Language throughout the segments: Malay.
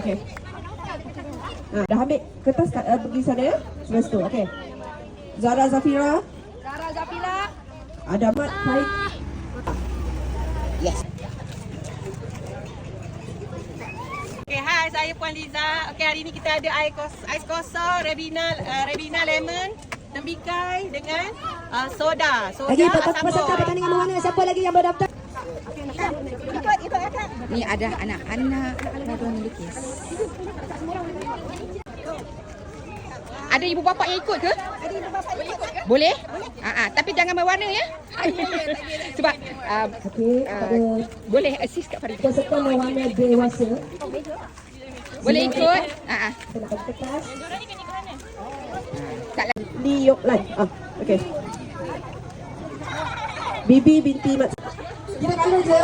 Okay. Ha, dah ambil kertas kat, uh, pergi sana. Sebelah situ. Okay. Zara Zafira. Zara Zafila. Ada Mat Faik. Yes. Okay, hai, saya Puan Liza. Okay, hari ni kita ada ais kos, ais kosong, Rebina, uh, Rebina lemon, tembikai dengan uh, soda. Soda Lagi asam peserta boy. pertandingan mana? Siapa lagi yang berdaftar? Ikut, ikut kakak. Ni ada anak-anak modal melukis. Ada ibu bapa yang ikut ke? Ada ibu bapa ikut ke? Boleh? Ah, ah, tapi jangan berwarna ya. Sebab uh, Okey, pada boleh assist kat Farida. peserta berwarna dewasa. Boleh ikut? Ah, ah. Tak lah. Li Yok Lan. Ah, okey. Bibi binti Mat. Kita kat je.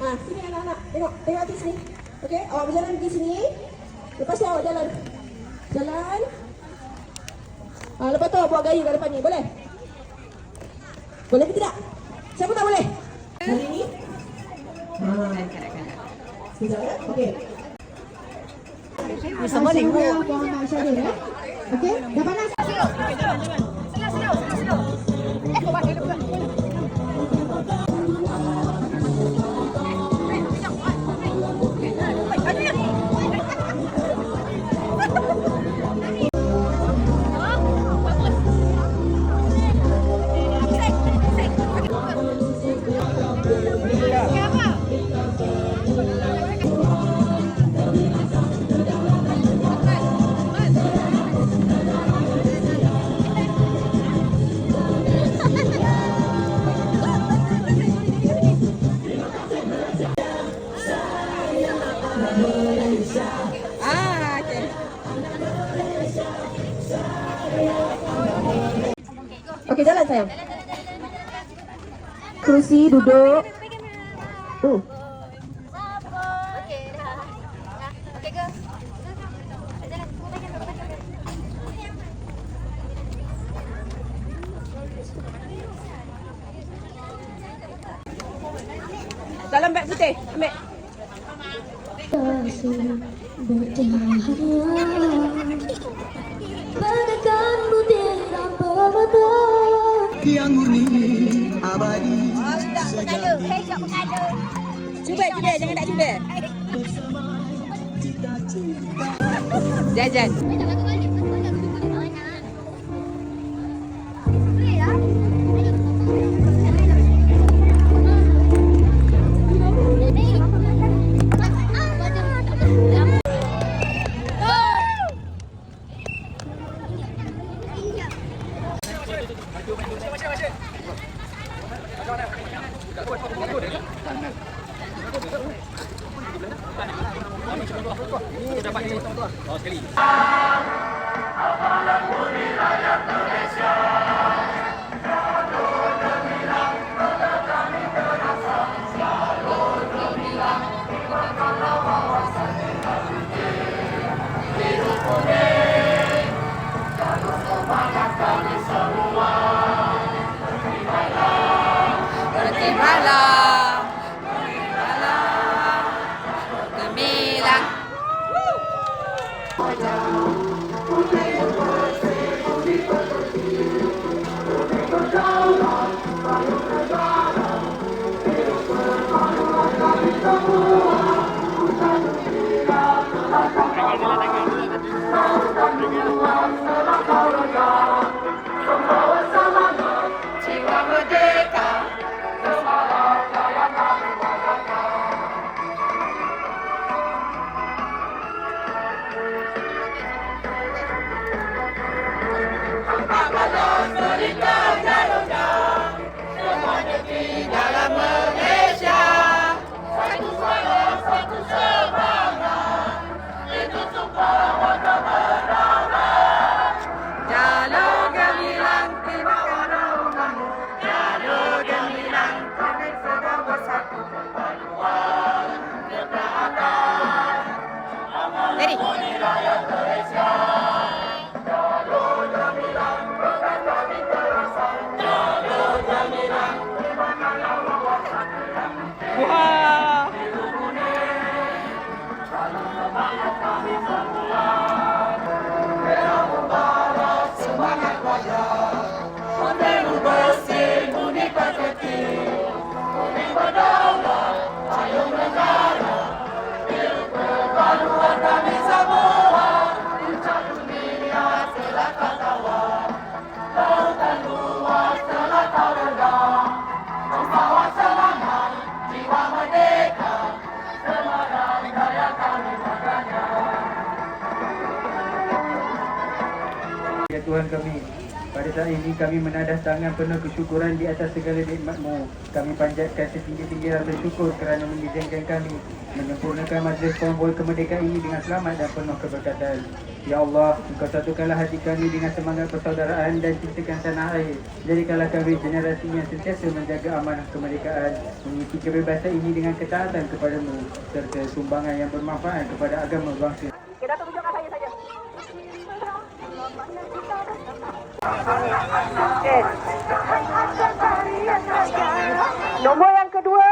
Ah, sini anak-anak. Tengok, tengok di sini. Okey, awak berjalan pergi sini. Lepas tu awak jalan. Jalan. Ah, lepas tu awak buat gaya kat depan ni. Boleh? Boleh ke tidak? Siapa tak boleh? Hari ni? Ah. Sekejap ya. Okey. Sama ni. Okey, dah panas. Okey, jalan sayang. Kerusi, duduk. Ke? Jalan. Dalam beg putih. Ambil. Bagaikan yang murni abadi pengada Cuba, cuba. Jangan tak cuba. Jajan. Ini dapat ini. Oh sekali. Apalah kuliah yang Malaysia. Saat ini kami menadah tangan penuh kesyukuran di atas segala nikmatmu. Kami panjatkan setinggi-tinggi rasa syukur kerana mengizinkan kami menyempurnakan majlis konvoi kemerdekaan ini dengan selamat dan penuh keberkatan. Ya Allah, Engkau satukanlah hati kami dengan semangat persaudaraan dan cintakan tanah air. Jadikanlah kami generasi yang sentiasa menjaga amanah kemerdekaan, mengisi kebebasan ini dengan ketaatan kepadamu, serta sumbangan yang bermanfaat kepada agama bangsa. Okay, Dato' tunjukkan saya saja. Nombor yang kedua.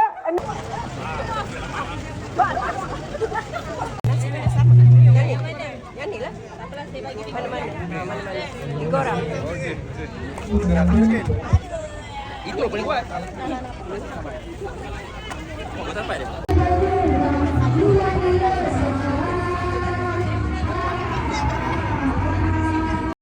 Yang ni lah. Mana-mana. Ha. Tiga orang. Itu boleh buat. Thank